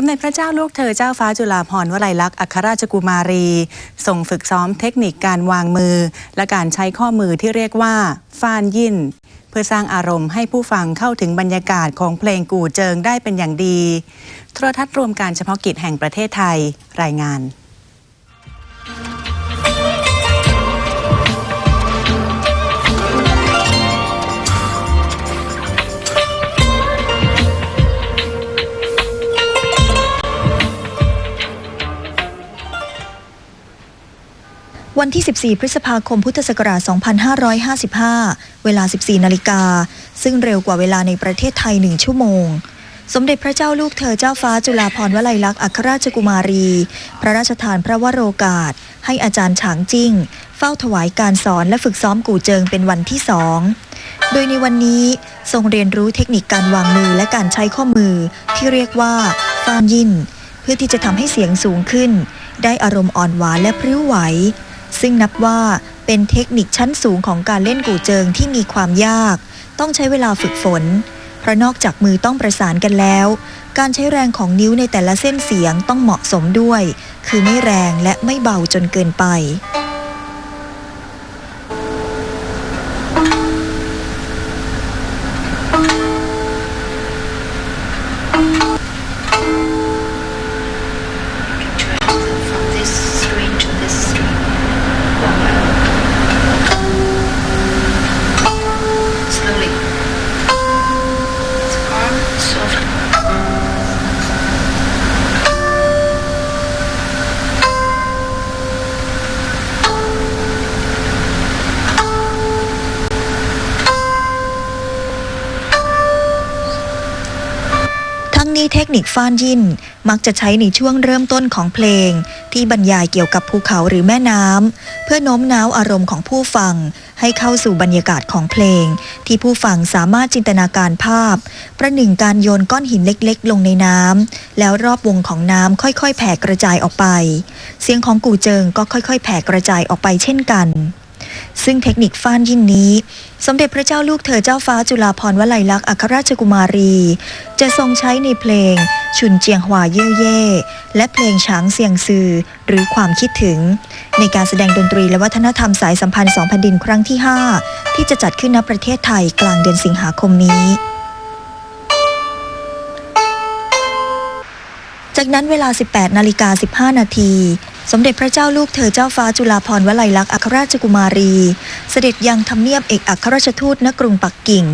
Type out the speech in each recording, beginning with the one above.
สมเด็จพระเจ้าลูกเธอเจ้าฟ้าจุฬาภรณ์วลัยลักษณ์อัครราชกุมารีส่งฝึกซ้อมเทคนิคการวางมือ และการใช้ข้อมือที่เรียกว่าฟานยินเพื่อสร้างอารมณ์ให้ผู้ฟังเข้าถึงบรรยากาศของเพลงกู่เจิงได้เป็นอย่างดี โทรทัศน์รวมการเฉพาะกิจแห่งประเทศไทยรายงาน วันที่ 14 พฤษภาคมพุทธศักราช 2555 เวลา 14 นาฬิกา ซึ่งเร็วกว่าเวลาในประเทศไทย 1 ชั่วโมง สมเด็จพระเจ้าลูกเธอเจ้าฟ้าจุฬาภรณ์วลัยลักษณ์อัครราชกุมารี พระราชทานพระวโรกาส ให้อาจารย์ฉางจิ้ง เฝ้าถวายการสอนและฝึกซ้อมกู่เจิงเป็นวันที่สองโดยในวันนี้ทรงเรียนรู้เทคนิคการวางมือและการใช้ข้อมือ ที่เรียกว่าฟานยิน เพื่อที่จะทำให้เสียงสูงขึ้น ได้อารมณ์อ่อนหวานและพริ้วไหว ซึ่งนับว่าเป็นเทคนิคชั้นสูงของการเล่นกู่เจิงที่มีความยาก ต้องใช้เวลาฝึกฝน เพราะนอกจากมือต้องประสานกันแล้ว การใช้แรงของนิ้วในแต่ละเส้นเสียงต้องเหมาะสมด้วย คือไม่แรงและไม่เบาจนเกินไป นี้เทคนิคฟ้านยินมักจะใช้ในช่วงเริ่มต้นของเพลง ที่บรรยายเกี่ยวกับภูเขาหรือแม่น้ำเพื่อโน้มน้าวอารมณ์ของผู้ฟัง ให้เข้าสู่บรรยากาศของเพลง ที่ผู้ฟังสามารถจินตนาการภาพ ประหนึ่งการโยนก้อนหินเล็กๆ ลงในน้ำแล้วรอบวงของน้ำค่อยๆ แผ่กระจายออกไป เสียงของกู่เจิงก็ค่อยๆ แผ่กระจายออกไปเช่นกัน ซึ่งเทคนิคฟ้านยินนี้ สมเด็จพระเจ้าลูกเธอเจ้าฟ้าจุฬาภรณ์วลัยลักษณ์อัครราชกุมารี จะทรงใช้ในเพลง ชุนเจียงหวาเย่เย่และเพลงช้างเสียงซือ หรือความคิดถึง ในการแสดงดนตรีและวัฒนธรรมสายสัมพันธ์สองแผ่นดินครั้งที่ 5 ที่จะจัดขึ้นณประเทศไทยกลางเดือนสิงหาคมนี้จากนั้นเวลา 18 นาฬิกา 15 นาที สมเด็จพระเจ้าลูกเธอเจ้าฟ้าจุฬาภรณ์วลัยลักษณ์อัครราชกุมารี เสด็จยังทำเนียบเอกอัครราชทูตณกรุงปักกิ่ง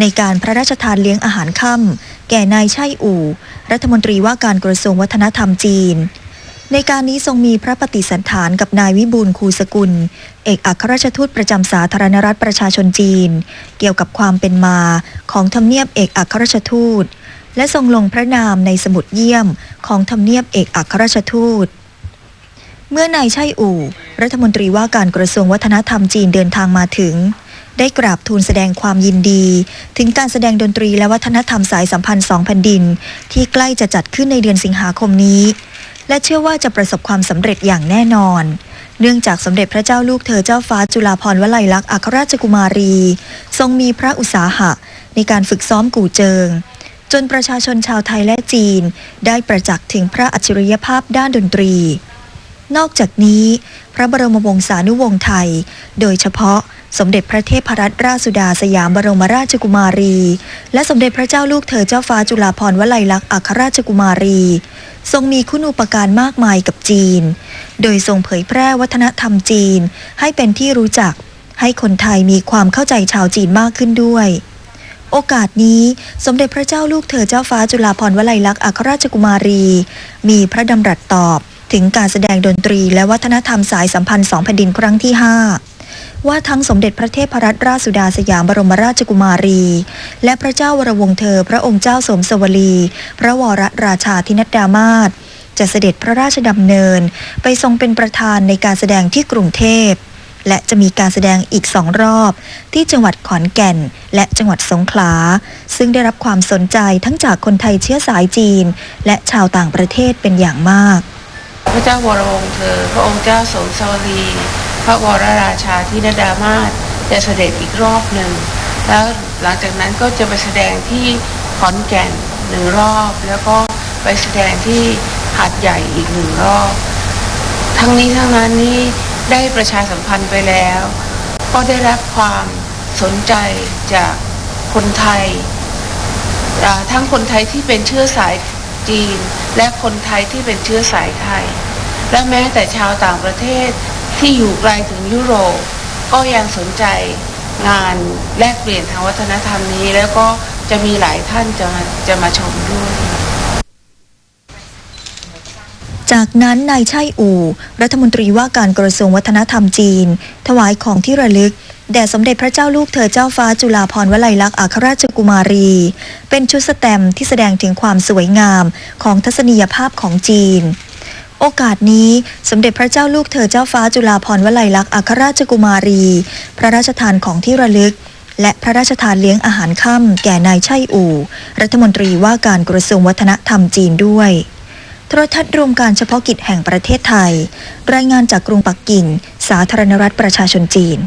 ในการพระราชทานเลี้ยงอาหารค่ำแก่นายไช่อู่ รัฐมนตรีว่าการกระทรวงวัฒนธรรมจีน ในการนี้ทรงมีพระปฏิสันฐานกับนายวิบูลคูสกุล เอกอัครราชทูตประจำสาธารณรัฐประชาชนจีน เกี่ยวกับความเป็นมาของทำเนียบเอกอัครราชทูต และทรงลงพระนามในสมุดเยี่ยมของทำเนียบเอกอัครราชทูต เมื่อนายไช่อู่ รัฐมนตรีว่าการกระทรวงวัฒนธรรมจีนเดินทางมาถึง ได้กราบทูลแสดงความยินดี ถึงการแสดงดนตรีและวัฒนธรรมสายสัมพันธ์สองแผ่นดิน ที่ใกล้จะจัดขึ้นในเดือนสิงหาคมนี้ และเชื่อว่าจะประสบความสำเร็จอย่างแน่นอน เนื่องจากสมเด็จพระเจ้าลูกเธอเจ้าฟ้าจุฬาภรณ์วลัยลักษณ์อัครราชกุมารี ทรงมีพระอุตสาหะ ในการฝึกซ้อมกู่เจิง จนประชาชนชาวไทยและจีน ได้ประจักษ์ถึงพระอัจฉริยภาพด้านดนตรี นอกจากนี้ พระบรมวงศานุวงศ์ไทย โดยเฉพาะสมเด็จพระเทพรัตนราชสุดาสยามบรมราชกุมารี และสมเด็จพระเจ้าลูกเธอเจ้าฟ้าจุฬาภรณ์วลัยลักษณ์อัครราชกุมารี ทรงมีคุณูปการมากมายกับจีน โดยทรงเผยแพร่วัฒนธรรมจีน ให้เป็นที่รู้จัก ให้คนไทยมีความเข้าใจชาวจีนมากขึ้นด้วยโอกาสนี้สมเด็จพระเจ้าลูกเธอเจ้าฟ้าจุฬาภรณ์วลัยลักษณ์อัครราชกุมารี มีพระดำรัสตอบ ถึงการแสดงดนตรีและวัฒนธรรมสายสัมพันธ์สองแผ่นดินครั้งที่ 5 ว่าทั้งสมเด็จพระเทพรัตนราชสุดาสยามบรมราชกุมารี และพระเจ้าวรวงเธอ พระองค์เจ้าสมสวลี พระวรราชาธินัดดามาศจะเสด็จพระราชดำเนิน ไปทรงเป็นประธานในการแสดงที่กรุงเทพ และจะมีการแสดงอีกสองรอบ ที่จังหวัดขอนแก่น และจังหวัดสงขลา ซึ่งได้รับความสนใจทั้งจากคนไทยเชื้อสายจีน และชาวต่างประเทศเป็นอย่างมาก พระเจ้าวรวงศ์เธอ พระองค์เจ้าสมสวรี พระวรราชาธินดามาศจะเสด็จอีกรอบหนึ่ง แล้วหลังจากนั้นก็จะไปแสดงที่ขอนแก่นหนึ่งรอบ แล้วก็ไปแสดงที่หาดใหญ่อีกหนึ่งรอบ ทั้งนี้ทั้งนั้นนี่ได้ประชาสัมพันธ์ไปแล้ว ก็ได้รับความสนใจจากคนไทย ทั้งคนไทยที่เป็นเชื้อสาย จีน และคนไทยที่เป็นเชื้อสายไทย และแม้แต่ชาวต่างประเทศที่อยู่ไกลถึงยุโรป ก็ยังสนใจงานแลกเปลี่ยนทางวัฒนธรรมนี้ แล้วก็จะมีหลายท่านจะจะมาชมด้วย จากนั้นนายไช่อู่ รัฐมนตรีว่าการกระทรวงวัฒนธรรมจีน ถวายของที่ระลึก แด่สมเด็จพระเจ้าลูกเธอเจ้าฟ้าจุฬาภรณ์วลัยลักษณ์อัครราชกุมารี เป็นชุดสแตมที่แสดงถึงความสวยงามของทัศนียภาพของจีน โอกาสนี้สมเด็จพระเจ้าลูกเธอเจ้าฟ้าจุฬาภรณ์วลัยลักษณ์อัครราชกุมารี พระราชทานของที่ระลึก และพระราชทานเลี้ยงอาหารค่ำแก่นายไช่อู่ รัฐมนตรีว่าการกระทรวงวัฒนธรรมจีนด้วยโทรทัศน์รวมการเฉพาะกิจแห่งประเทศไทย รายงานจากกรุงปักกิ่ง สาธารณรัฐประชาชนจีน